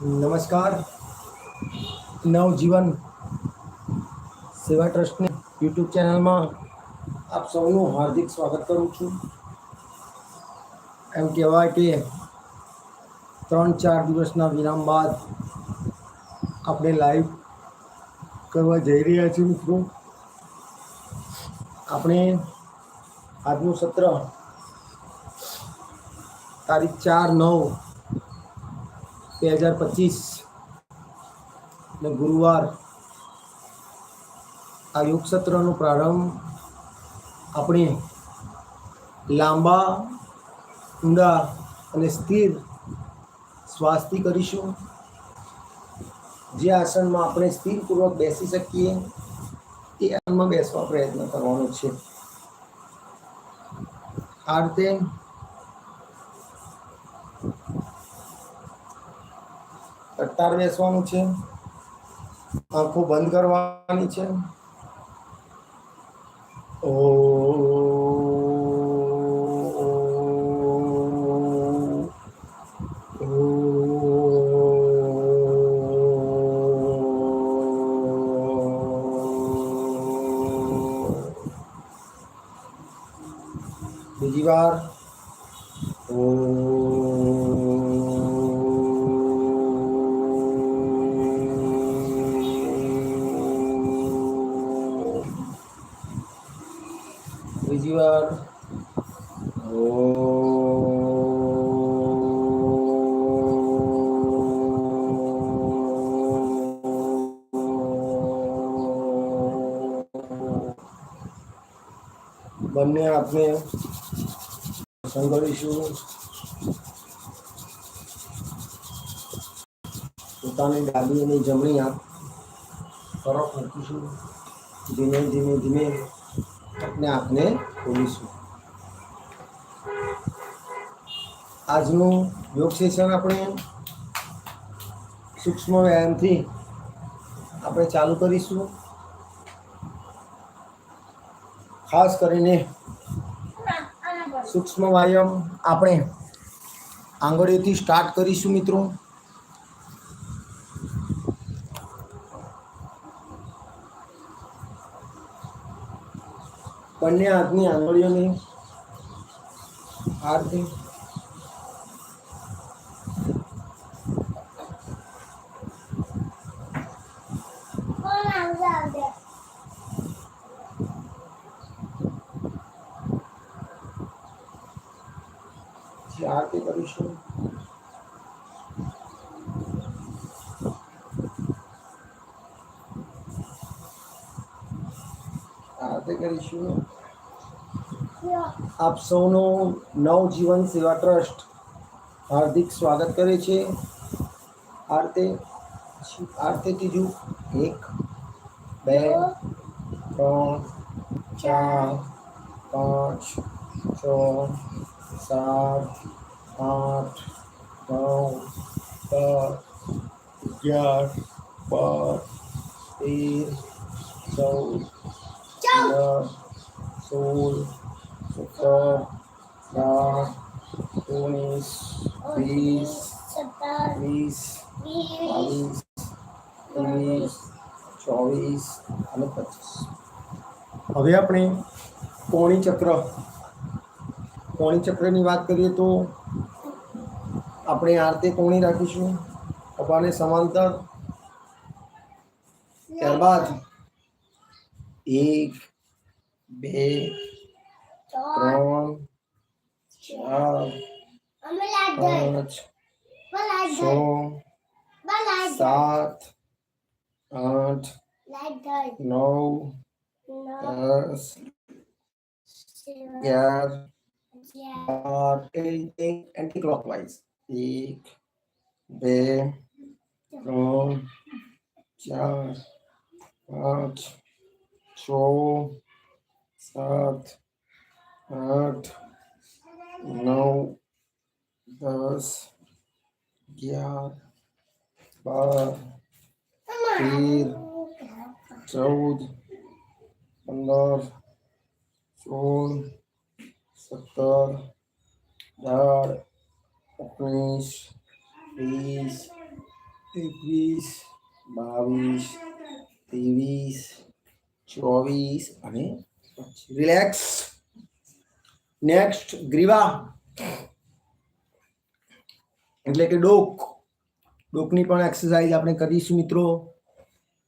નમસ્કાર. નવજીવન સેવા ટ્રસ્ટની યુટ્યુબ ચેનલમાં આપ સૌનું હાર્દિક સ્વાગત કરું છું. એમ કહેવાય કે ત્રણ ચાર દિવસના વિરામ બાદ આપણે લાઈવ કરવા જઈ રહ્યા છીએ મિત્રો. આપણે આજનું સત્ર તારીખ ચાર નવ બે હજાર પચીસ ને ગુરુવાર આ યોગ સત્રનો પ્રારંભ આપણે લાંબા, ઊંડા અને સ્થિર શ્વાસથી કરીશું. જે આસનમાં આપણે સ્થિરપૂર્વક બેસી શકીએ, એ આસનમાં બેસવા પ્રયત્ન કરવાનો છે. આ રીતે કટ્ટાર બેસવાનું છે. આંખો બંધ કરવાની છે. બંને આપણે પસંદ કરીશું પોતાની ડાબી અને જમણી હાથ તરફ મૂકીશું. ધીમે ધીમે ધીમે આપણે આંખને ખોલીશું. આજનું યોગ સેશન આપણે સૂક્ષ્મ વ્યાયામથી આપણે ચાલુ કરીશું. ખાસ કરીને સૂક્ષ્મ વ્યાયામ આપણે આંગળીઓથી સ્ટાર્ટ કરીશું મિત્રો. બંને હાથની આંગળીઓને હાથથી આરતી કરીશું આરતી કરીશું આપ સૌનું નવજીવન સેવા ટ્રસ્ટ હાર્દિક સ્વાગત કરે છે આરતે આરતે ત્રીજું એક બે ત્રણ ચાર પાંચ છ સાત આઠ નવ દસ અગિયાર બાર તેર ચૌદ પંદર સોળ સત્તર અઢાર ઓગણીસ વીસ વીસ બાવીસ ત્રેવીસ ચોવીસ અને પચીસ. હવે આપણે કોણી ચક્ર કોણી ચક્રની વાત કરીએ તો આપણે આ રીતે કોણી રાખીશું. કપાને સમાંતર. ત્યારબાદ એક, બે, ત્રણ, ચાર, પાંચ, છ, સાત, આઠ, નવ, દસ, અગિયાર બાર એન્ટી ક્લોકવાઇઝ એક બે ત્રણ ચાર પાંચ છ સાત આઠ નવ દસ અગિયાર બાર તેર ચૌદ પંદર સોળ સત્તર અઢાર ઓગણીસ, વીસ, એકવીસ, બાવીસ, ત્રેવીસ, ચોવીસ અને રિલેક્સ નેક્સ્ટ ગ્રીવા. એટલે કે ડોક. ડોકની પણ એક્સરસાઇઝ આપણે કરીશું મિત્રો.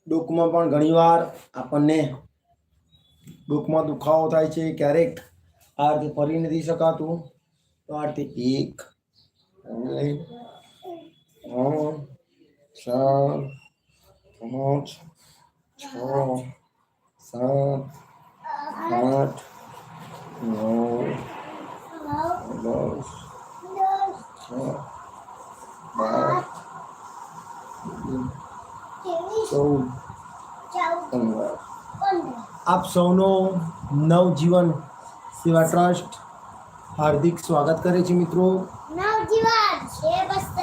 ડોકમાં પણ ઘણીવાર આપણને ડોકમાં દુખાવો થાય છે ક્યારેક. આ રીતે ફરી નથી શકાતું તો આ રીતે એક બે ત્રણ ચાર પાંચ છ સાત આઠ નવ દસ અગિયાર બાર ચૌદ પંદર આપ સૌનો નવજીવન સેવા ટ્રસ્ટ હાર્દિક સ્વાગત કરે છે મિત્રો.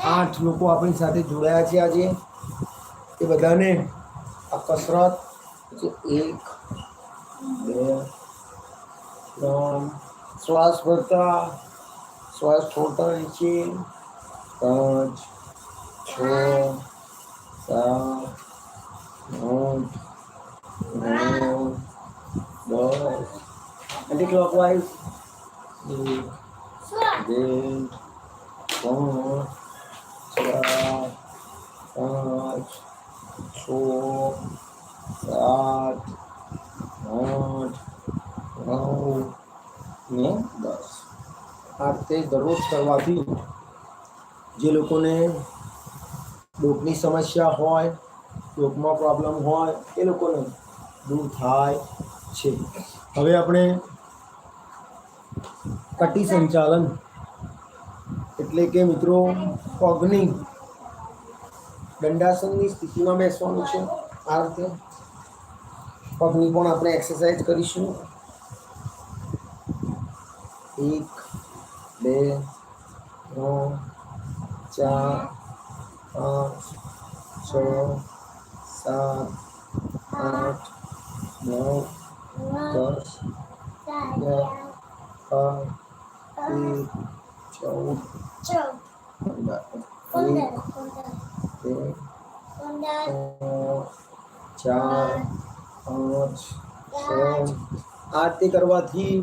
આઠ લોકો આપણી સાથે જોડાયા છે આજે. એ બધાને આ કસરત એક બે ત્રણ શ્વાસ ભરતા શ્વાસ છોડતા નીચે પાંચ છ સાત આઠ નવ દસ એક સ્વર બે ત્રણ ચાર પાંચ છ સાત આઠ નવ ને દસ આ રીતે દરરોજ કરવાથી જે લોકોને ડોકની સમસ્યા હોય, ડોકમાં પ્રોબ્લેમ હોય, એ લોકોને દૂર થાય છે. હવે આપણે કટી સંચાલન. એટલે કે મિત્રો, પગની દંડાસનની સ્થિતિમાં બેસવાનું છે, આ રીતે. પગની પણ આપણે એક્સરસાઇઝ કરીશું. એક, બે, ત્રણ, ચાર, પાંચ, છ, સાત, આઠ, નવ, દસ, અગિયાર, બાર ચાર પાંચ છ આ રીતે કરવાથી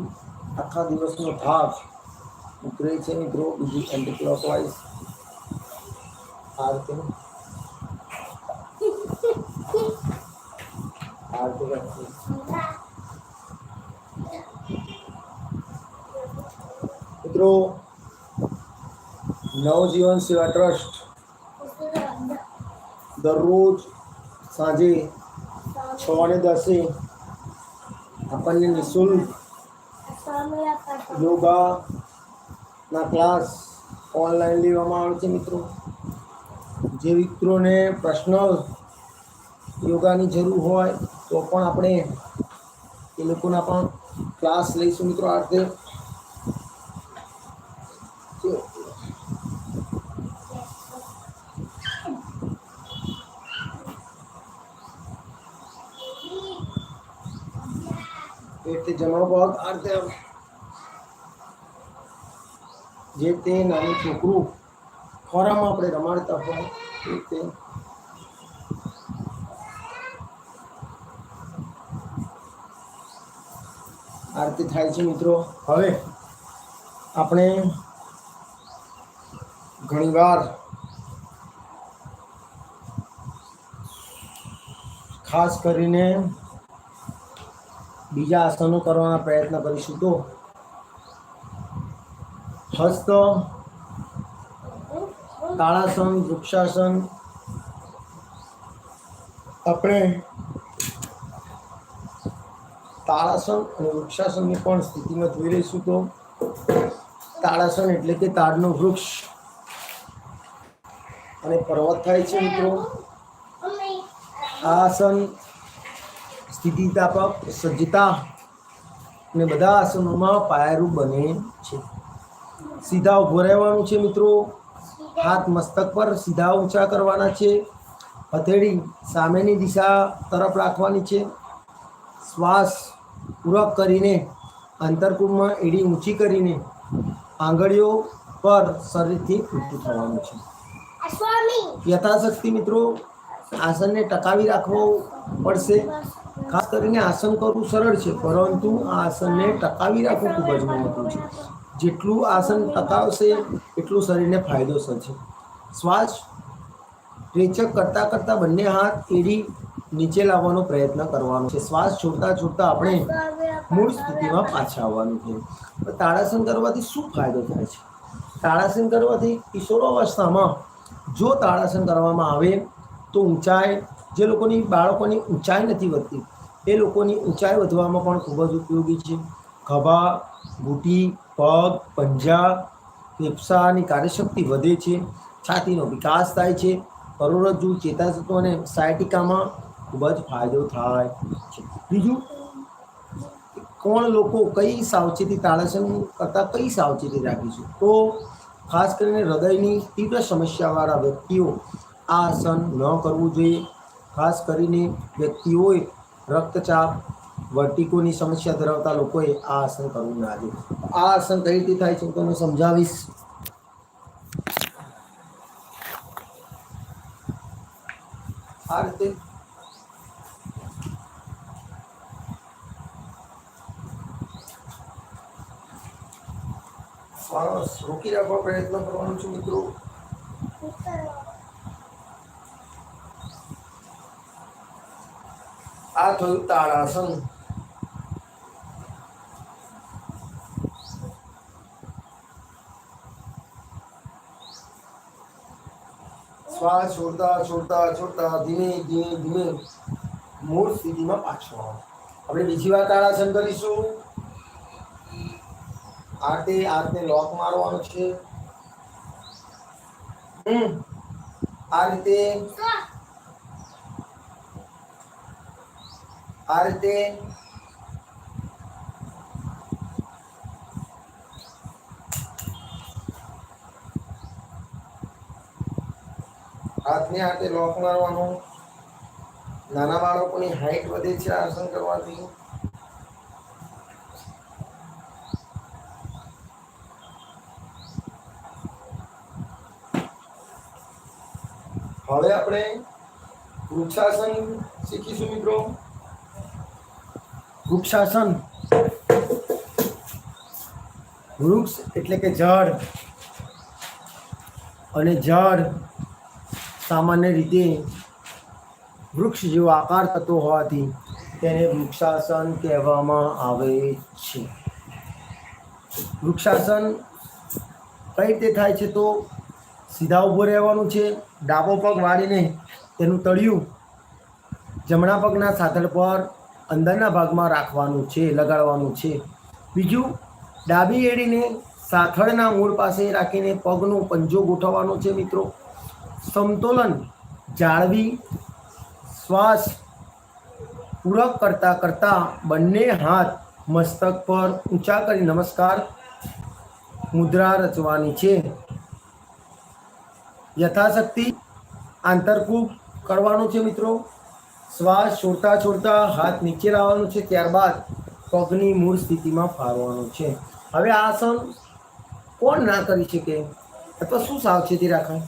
આખા દિવસનો થાક ઉતરે છે મિત્રો બીજી એન્ટી ક્લોકવાઇઝ આ રીતે આ રીતે મિત્રો નવજીવન સેવા ટ્રસ્ટ દરરોજ સાંજે છ ને દસે આપણને નિઃશુલ્ક યોગાના ક્લાસ ઓનલાઈન લેવામાં આવે છે મિત્રો. જે મિત્રોને પર્સનલ યોગાની જરૂર હોય તો પણ આપણે એ લોકોના પણ ક્લાસ લઈશું મિત્રો આ રીતે. એ રીતે અર્થ જે તે નાનું છોકરું ખોરામાં આપણે રમાડતા હોય એ રીતે આ થાય છે મિત્રો. હવે આપણે ઘણીવાર ખાસ કરીને બીજા આસનો કરવાના પ્રયત્ન કરીશું તો. હસ્ત, તાળાસન, વૃક્ષાસન. આપણે તાળાસન અને વૃક્ષાસનની પણ સ્થિતિમાં જોઈ રહીશું તો. તાળાસન એટલે કે તાડનું વૃક્ષ. અને પર્વત થાય છે મિત્રો. આસન સ્થિતિસ્થાપક સજ્જતા ને બધા આસનોમાં પાયારૂપ બને છે. સીધા ઊભો રહેવાનું છે મિત્રો. હાથ મસ્તક પર સીધા ઊંચા કરવાના છે. હથેળી સામેની દિશા તરફ રાખવાની છે. શ્વાસ પૂરક કરીને અંતરકુળમાં એડી ઊંચી કરીને આંગળીઓ પર શરીરથી ઊંચું થવાનું છે. યથાશક્તિ મિત્રો આસનને ટકાવી રાખવો પડશે. ખાસ કરીને આસન કરવું સરળ છે, પરંતુ આ આસનને ટકાવી રાખવું ખૂબ જ મહત્વનું છે. જેટલું આસન ટકાવશે, એટલું શરીરને ફાયદો થશે. શ્વાસ રેચક કરતાં કરતાં બંને હાથ એડી નીચે લાવવાનો પ્રયત્ન કરવાનો છે. શ્વાસ છોડતા છોડતા આપણે મૂળ સ્થિતિમાં પાછા આવવાનું છે. તાળાસન કરવાથી શું ફાયદો થાય છે? તાળાસન કરવાથી કિશોરાવસ્થામાં જો તાળાસન કરવામાં આવે તો ઊંચાઈ જે લોકોની બાળકોની ઊંચાઈ નથી વધતી, એ લોકોની ઊંચાઈ વધવામાં પણ ખૂબ જ ઉપયોગી છે. ખભા ઘૂંટી પગ, પંજા, ફેફસાની કાર્યશક્તિ વધે છે, છાતીનો વિકાસ થાય છે, કરોડરજ્જુ ચેતાતંતુ અને સાયટિકામાં ખૂબ જ ફાયદો થાય છે. બીજું, કોણ લોકો કઈ સાવચેતી તાળાસન કરતાં કઈ સાવચેતી રાખીશું તો ખાસ કરીને હૃદયની તીવ્ર સમસ્યાવાળા વ્યક્તિઓ આ આસન ન કરવું જોઈએ ખાસ કરીને વ્યક્તિઓએ રક્તચાપ, વર્ટિકોની સમસ્યા ધરાવતા લોકોએ આ આસન કરવું ના જોઈએ. આ આસન કઈ રીતે થાય છે તમને સમજાવીશ. આ રીતે શ્વાસ રોકી રાખવા પ્રયત્ન કરવાનો છે મિત્રો. આ થયું તાળાસન શ્વાસ છોડતા છોડતા છોડતા ધીમે ધીમે ધીમે મૂળ સ્થિતિમાં પાછો આવો આપણે બીજી વાર તાળાસન કરીશું. આતે હાથને લોક મારવાનો છે. હમ, આ રીતે આ રીતે હાથને હાથે લોક મારવાનો. નાના બાળકોની હાઈટ વધે છે આસન કરવાથી. હવે આપણે વૃક્ષાસન શીખીશું મિત્રો. વૃક્ષાસન. વૃક્ષ એટલે કે જળ અને જળ સામાન્ય રીતે વૃક્ષ જેવો આકાર થતો હોવાથી તેને વૃક્ષાસન કહેવામાં આવે છે. વૃક્ષાસન કઈ રીતે થાય છે તો સીધા ઊભો રહેવાનું છે, ડાબો પગ વાળીને તેનું તળિયું જમણા પગના સાથળ પર અંદરના ભાગમાં રાખવાનું છે, લગાડવાનું છે. બીજું, ડાબી એડીને સાથળના મૂળ પાસે રાખીને પગનો પંજો ગોઠવવાનો છે મિત્રો. સમતોલન જાળવી, શ્વાસ પૂરક કરતાં કરતાં બંને હાથ મસ્તક પર ઊંચા કરી નમસ્કાર. મુદ્રા રચવાની છે. યથાશક્તિ આંતરકૂપ કરવાનું છે મિત્રો. શ્વાસ છોડતા છોડતા હાથ નીચે લાવવાનું છે, ત્યારબાદ પગની મૂળ સ્થિતિમાં ફાળવાનું છે. હવે આ આસન કોણ ના કરી શકે? અથવા શું સાવચેતી રાખાય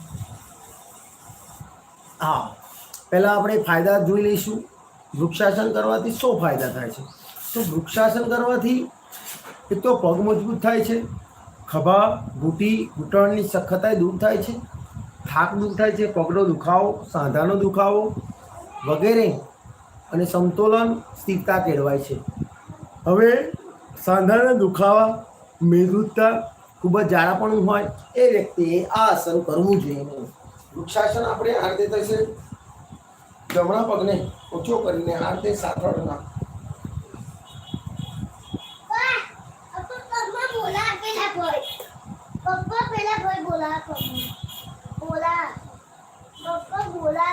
હા, પહેલાં આપણે ફાયદા જોઈ લઈશું. વૃક્ષાસન કરવાથી શું ફાયદા થાય છે? તો વૃક્ષાસન કરવાથી એક તો પગ મજબૂત થાય છે, ખભા, ઘૂંટી, ઘૂંટણની સખતાઈ દૂર થાય છે, થાક દૂર થાય છે, પગનો દુખાવો, સાંધાનો દુખાવો વગેરે અને સમતોલન સ્થિરતા કેળવાય છે. હવે સાંધાના દુખાવા મેદુતા ખૂબ જ જાડાપણું હોય એ વ્યક્તિએ આ આસન કરવું જોઈએ. નહીં વૃક્ષાસન આપણે આ રીતે થશે જમણા પગને ઓછો કરીને આ રીતે સાથળના બોલા બોલા. બોલા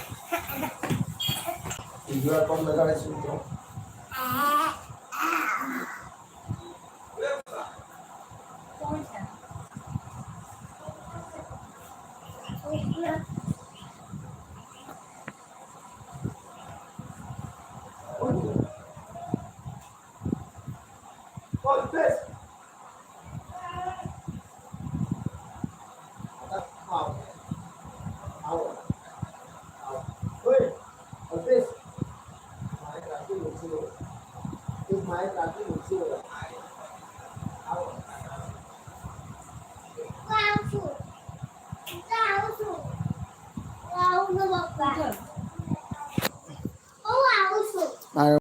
બોલા પેલા ભાઈ નહીં તારણ ગયા એ ઉપર આવે કીધું એમને ઉપર આવે કીધું એમને તો ઉપર જોઈએ જોઈએ જે જે આપણે હસીને છોડીએ બીજી વાર પણ લગાડીશું મિત્રો કોણ છે